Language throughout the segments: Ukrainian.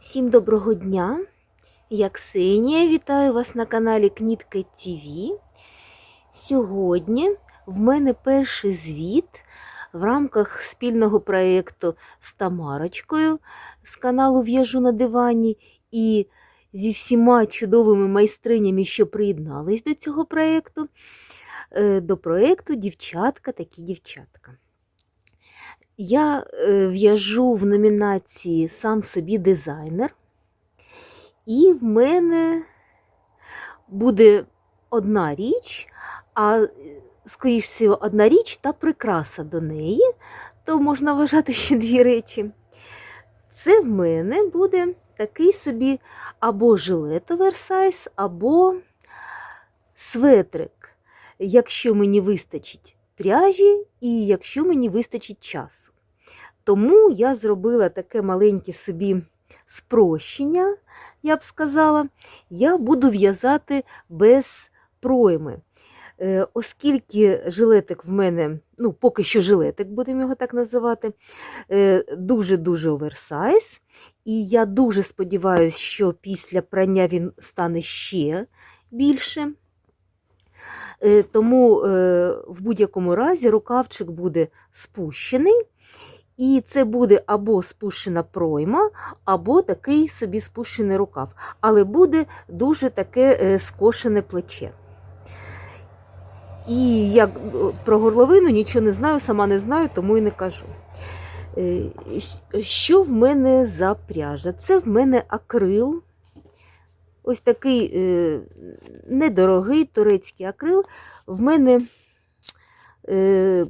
Всім доброго дня! Я Ксенія, вітаю вас на каналі Кнітка ТВ. Сьогодні в мене перший звіт в рамках спільного проєкту з Тамарочкою з каналу В'яжу на дивані і зі всіма чудовими майстринями, що приєднались до цього проєкту, е, до проєкту Дівчатка такі дівчатка. Я е, в'яжу в номінації Сам собі дизайнер, і в мене буде одна річ, а скоріш всього, одна річ та прикраса до неї, то можна вважати, що дві речі. Це в мене буде такий собі або жилет оверсайз, або светрик, якщо мені вистачить пряжі і якщо мені вистачить часу. Тому я зробила таке маленьке собі спрощення, я б сказала, я буду в'язати без пройми. Е, Оскільки жилетик в мене, ну, поки що жилетик, будемо його так називати, е, дуже-дуже оверсайз. І я дуже сподіваюся, що після прання він стане ще більше. Е, Тому е, в будь-якому разі рукавчик буде спущений, і це буде або спущена пройма, або такий собі спущений рукав, але буде дуже таке е, скошене плече. І я про горловину нічого не знаю, сама не знаю, тому і не кажу. Що в мене за пряжа? Це в мене акрил. Ось такий е, недорогий турецький акрил. В мене е,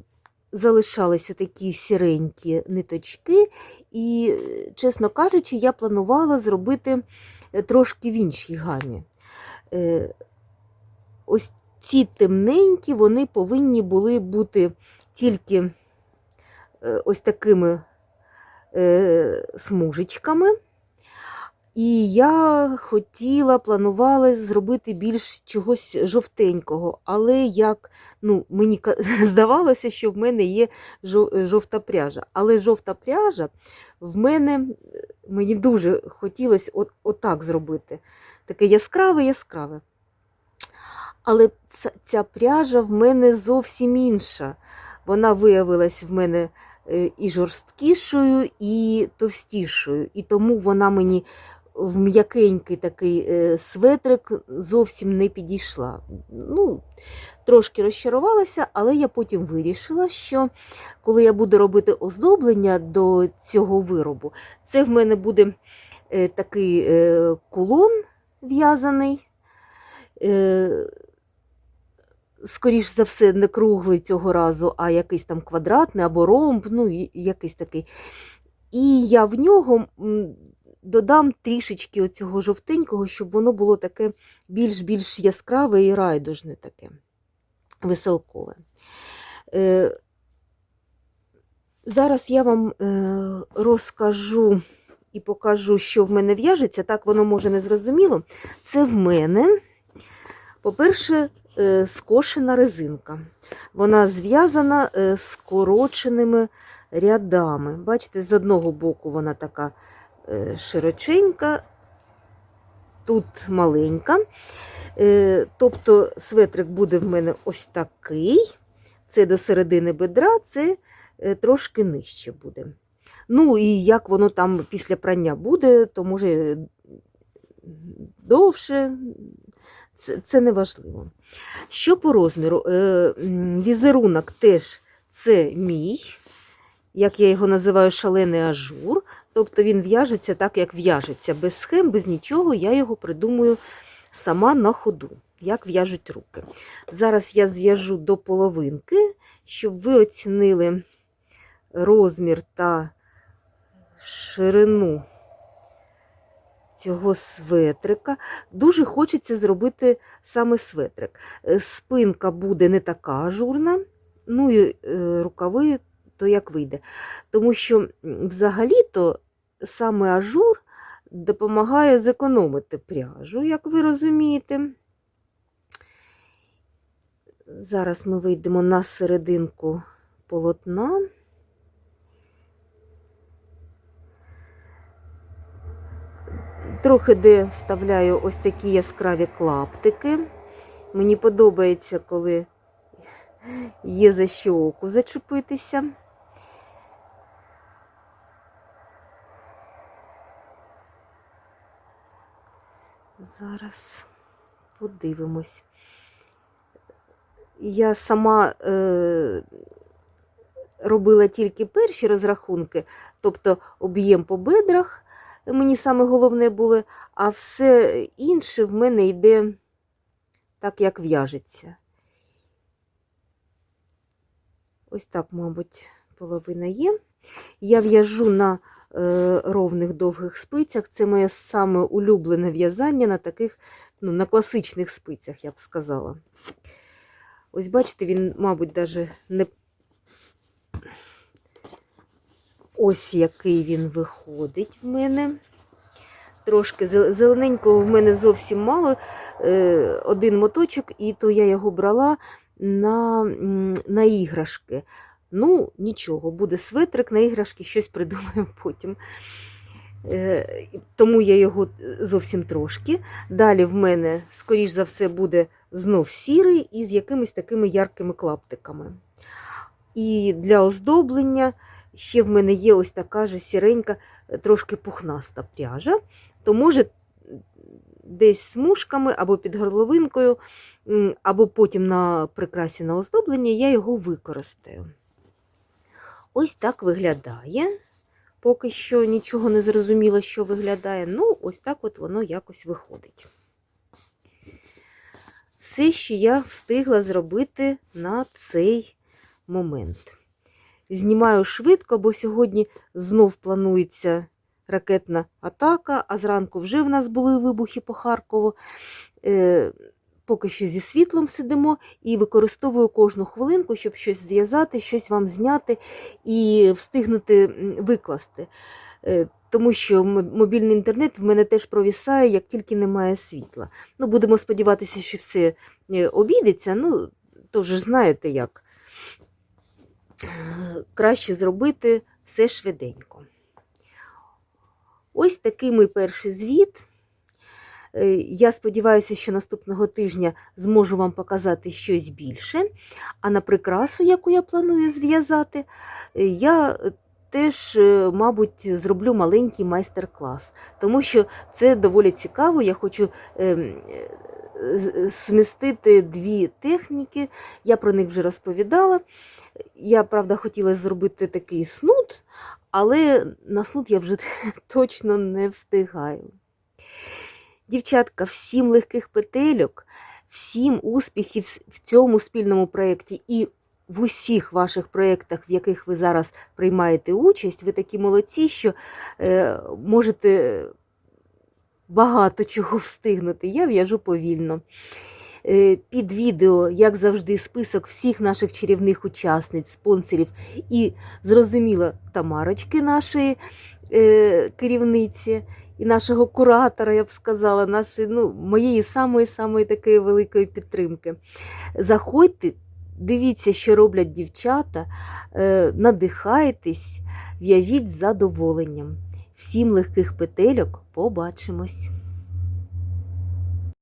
залишалися такі сіренькі ниточки, і, чесно кажучи, я планувала зробити трошки в іншій гамі. Е, ось ці темненькі, вони повинні були бути тільки е, ось такими е, смужечками. І я хотіла, планувала зробити більш чогось жовтенького, але як ну, мені здавалося, що в мене є жовта пряжа. Але жовта пряжа в мене мені дуже хотілося от, отак зробити. Таке яскраве, яскраве. Але ця, ця пряжа в мене зовсім інша. Вона виявилась в мене е, і жорсткішою, і товстішою. І тому вона мені в м'якенький такий е, светрик зовсім не підійшла. Ну, Трошки розчарувалася, але я потім вирішила, що коли я буду робити оздоблення до цього виробу, це в мене буде е, такий е, кулон в'язаний. Скоріш за все, не круглий цього разу, а якийсь там квадратний або ромб, ну, якийсь такий. І я в нього додам трішечки оцього жовтенького, щоб воно було таке більш-більш яскраве і райдужне таке, веселкове. Е, зараз я вам е, розкажу і покажу, що в мене в'яжеться. Так воно може не зрозуміло. Це в мене, по-перше, е, скошена резинка. Вона зв'язана скороченими рядами. Бачите, з одного боку вона така широченька, тут маленька. Е, Тобто светрик буде в мене ось такий. Це до середини бедра, це е, трошки нижче буде. Ну і як воно там після прання буде, то може довше, це, це не важливо. Що по розміру? Е, Візерунок теж це мій, як я його називаю, шалений ажур. Тобто він в'яжеться так, як в'яжеться, без схем, без нічого. Я його придумую сама на ходу, як в'яжуть руки. Зараз я зв'яжу до половинки, щоб ви оцінили розмір та ширину цього светрика. Дуже хочеться зробити саме светрик. Спинка буде не така ажурна, ну і е, рукави то як вийде. Тому що взагалі-то саме ажур допомагає зекономити пряжу, як ви розумієте. Зараз ми вийдемо на серединку полотна. Трохи де вставляю ось такі яскраві клаптики. Мені подобається, коли є за що оку зачепитися. Зараз подивимось. Я сама е, робила тільки перші розрахунки, тобто об'єм по бедрах мені саме головне було, а все інше в мене йде так, як в'яжеться. Ось так, мабуть, половина є. Я в'яжу на е, ровних довгих спицях. Це моє саме улюблене в'язання на таких, ну, на класичних спицях, я б сказала. Ось бачите, він, мабуть, навіть не ось який він виходить в мене. Трошки зелененького в мене зовсім мало. Е, Один моточок, і то я його брала на, на іграшки. Ну, нічого, буде светрик на іграшки, щось придумаємо потім. Е, Тому я його е, зовсім трошки. Далі в мене, скоріш за все, буде знов сірий із якимись такими яркими клаптиками. І для оздоблення ще в мене є ось така ж сіренька, е, трошки пухнаста пряжа, то може десь смужками або під горловинкою, або потім на прикрасі на оздоблення я його використаю. Ось так виглядає. Поки що нічого не зрозуміло, що виглядає. Ну, ось так от воно якось виходить. Все, що я встигла зробити на цей момент. Знімаю швидко, бо сьогодні знов планується ракетна атака, а зранку вже в нас були вибухи по Харкову. Поки що зі світлом сидимо і використовую кожну хвилинку, щоб щось зв'язати, щось вам зняти і встигнути викласти. Е, Тому що мобільний інтернет в мене теж провісає, як тільки немає світла. Ну, будемо сподіватися, що все е, обійдеться. Ну, то ж знаєте як. Е, Краще зробити все швиденько. Ось такий мій перший звіт. Е, Я сподіваюся, що наступного тижня зможу вам показати щось більше. А на прикрасу, яку я планую зв'язати, е, я е, теж, мабуть, зроблю маленький майстер-клас, тому що це доволі цікаво. Я хочу з- сумістити дві техніки. Я про них вже розповідала. Я, правда, хотіла зробити такий снуд, але на снуд я вже точно не встигаю. Дівчатка, всім легких петельок, всім успіхів в цьому спільному проєкті і в усіх ваших проєктах, в яких ви зараз приймаєте участь. Ви такі молодці, що е, можете багато чого встигнути. Я в'яжу повільно. Е, Під відео, як завжди, список всіх наших чарівних учасниць, спонсорів і, зрозуміло, Тамарочки нашої е, керівниці і нашого куратора, я б сказала, нашої, ну, моєї самої-самої такої великої підтримки. Заходьте, дивіться, що роблять дівчата, е, надихайтесь, в'яжіть з задоволенням. Всім легких петельок, побачимось!